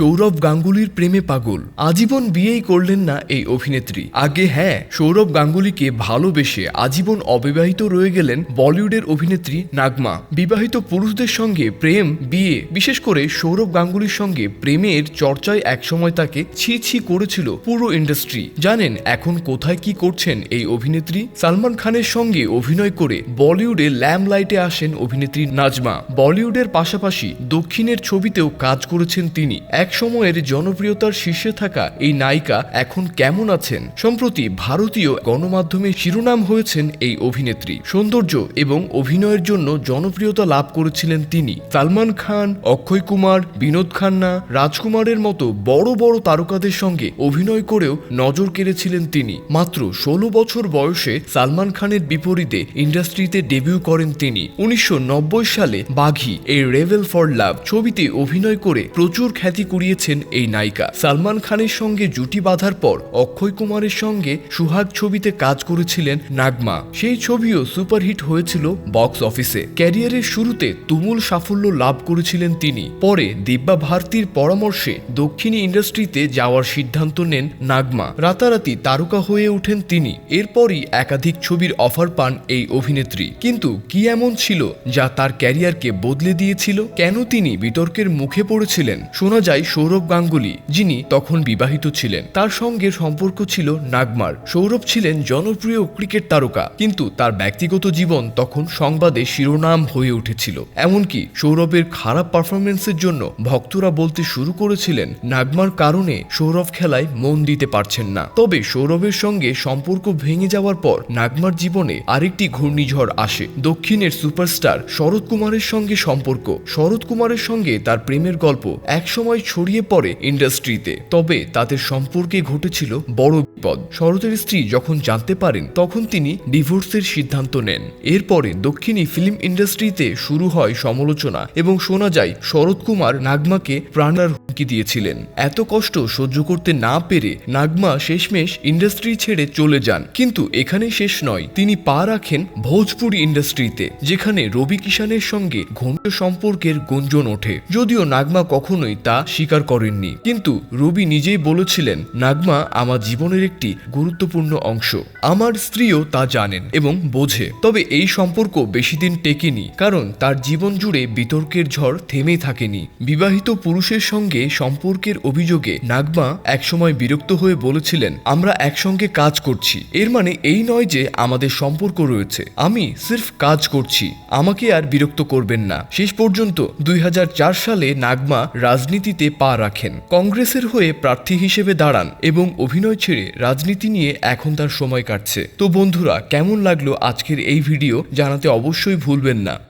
সৌরভ গাঙ্গুলির প্রেমে পাগল। আজীবন বিয়েই করলেন না এই অভিনেত্রী। আগে হ্যাঁ সৌরভ গাঙ্গুলিকে ভালোবেসে আজীবন অবিবাহিত রয়ে গেলেন বলিউডের অভিনেত্রী নাগমা। বিবাহিত পুরুষদের সঙ্গে প্রেম, বিয়ে, বিশেষ করে সৌরভ গাঙ্গুলির সঙ্গে প্রেমের চর্চায় একসময় তাকে ছি ছি করেছিল পুরো ইন্ডাস্ট্রি। জানেন এখন কোথায় কি করছেন এই অভিনেত্রী? সালমান খানের সঙ্গে অভিনয় করে বলিউডে ল্যাম লাইটে আসেন অভিনেত্রী নাজমা। বলিউডের পাশাপাশি দক্ষিণের ছবিতেও কাজ করেছেন তিনি। এক সময়ের জনপ্রিয়তার শীর্ষে থাকা এই নায়িকা এখন কেমন আছেন? সম্প্রতি ভারতীয় গণমাধ্যমে শিরোনাম হয়েছেন এই অভিনেত্রী। সৌন্দর্য এবং অভিনয়ের জন্য জনপ্রিয়তা লাভ করেছিলেন তিনি। সালমান খান, অক্ষয় কুমার, বিনোদ খান্না, রাজকুমারের মতো বড় বড় তারকাদের সঙ্গে অভিনয় করেও নজর কেড়েছিলেন তিনি। মাত্র ষোলো বছর বয়সে সালমান খানের বিপরীতে ইন্ডাস্ট্রিতে ডেবিউ করেন তিনি। উনিশশো নব্বই সালে বাঘি, এ রেভেল ফর লাভ ছবিতে অভিনয় করে প্রচুর খ্যাতি কুড়িয়েছেন এই নায়িকা। সালমান খানের সঙ্গে জুটি বাঁধার পর অক্ষয় কুমারের সঙ্গে সুহাগ ছবিতে কাজ করেছিলেন নাগমা। সেই ছবিও সুপারহিট হয়েছিল বক্স অফিসে। ক্যারিয়ারের শুরুতে তুমুল সাফল্য লাভ করেছিলেন তিনি। পরে দিব্যা ভারতীর পরামর্শে দক্ষিণী ইন্ডাস্ট্রিতে যাওয়ার সিদ্ধান্ত নেন নাগমা। রাতারাতি তারকা হয়ে ওঠেন তিনি। এরপরই একাধিক ছবির অফার পান এই অভিনেত্রী। কিন্তু কি এমন ছিল যা তার ক্যারিয়ারকে বদলে দিয়েছিল? কেন তিনি বিতর্কের মুখে পড়েছিলেন? শোনা যায় সৌরভ গাঙ্গুলি, যিনি তখন বিবাহিত ছিলেন, তার সঙ্গে সম্পর্ক ছিল নাগমার। সৌরভ ছিলেন জনপ্রিয় ক্রিকেট তারকা, কিন্তু তার ব্যক্তিগত জীবন তখন সংবাদে শিরোনাম হয়ে উঠেছিল। এমনকি সৌরভের খারাপ পারফরমেন্সের জন্য ভক্তরা বলতে শুরু করেছিলেন, নাগমার কারণে সৌরভ খেলায় মন দিতে পারছেন না। তবে সৌরভের সঙ্গে সম্পর্ক ভেঙে যাওয়ার পর নাগমার জীবনে আরেকটি ঘূর্ণিঝড় আসে। দক্ষিণের সুপারস্টার শরৎ কুমারের সঙ্গে সম্পর্ক। শরৎ কুমারের সঙ্গে তার প্রেমের গল্প একসময় ছড়িয়ে পড়ে ইন্ডাস্ট্রিতে। তবে তাদের সম্পর্কে ঘটেছিল বড় বিপদ। শরতের স্ত্রী যখন জানতে পারেন, তখন তিনি ডিভোর্সের সিদ্ধান্ত নেন। এরপরে দক্ষিণী ফিল্ম ইন্ডাস্ট্রিতে শুরু হয় সমালোচনা এবং শোনা যায়, শরৎ কুমার নাগমাকে প্রাণার হুমকি দিয়েছিলেন। এত কষ্ট সহ্য করতে না পেরে নাগমা শেষমেশ ইন্ডাস্ট্রি ছেড়ে চলে যান। কিন্তু এখানে শেষ নয়, তিনি পা রাখেন ভোজপুরি ইন্ডাস্ট্রিতে, যেখানে রবি কিষানের সঙ্গে ঘনিষ্ঠ সম্পর্কের গুঞ্জন ওঠে। যদিও নাগমা কখনোই তা স্বীকার করেননি। কিন্তু রবি নিজেই বলেছিলেন, নাগমা আমার জীবনের একটি গুরুত্বপূর্ণ অংশ। আমার স্ত্রীও তা জানেন এবং বোঝে। তবে এই সম্পর্ক বেশি দিন টেকেনি, কারণ তার জীবন জুড়ে বিতর্কের ঝড় থেমে থাকেনি। বিবাহিত পুরুষের সঙ্গে সম্পর্কের অভিযোগে নাগমা একসময় বিরক্ত হয়ে বলেছিলেন, আমরা একসঙ্গে কাজ করছি। এর মানে এই নয় যে আমাদের সম্পর্ক রয়েছে। আমি সির্ফ কাজ করছি। আমাকে আর বিরক্ত করবেন না। শেষ পর্যন্ত দুই হাজার চার সালে নাগমা রাজনীতিতে পা রাখেন। কংগ্রেসের হয়ে প্রার্থী হিসেবে দাঁড়ান এবং অভিনয় ছেড়ে রাজনীতি নিয়ে এখন তার সময় কাটছে। তো বন্ধুরা, কেমন লাগল আজকের এই ভিডিও জানাতে অবশ্যই ভুলবেন না।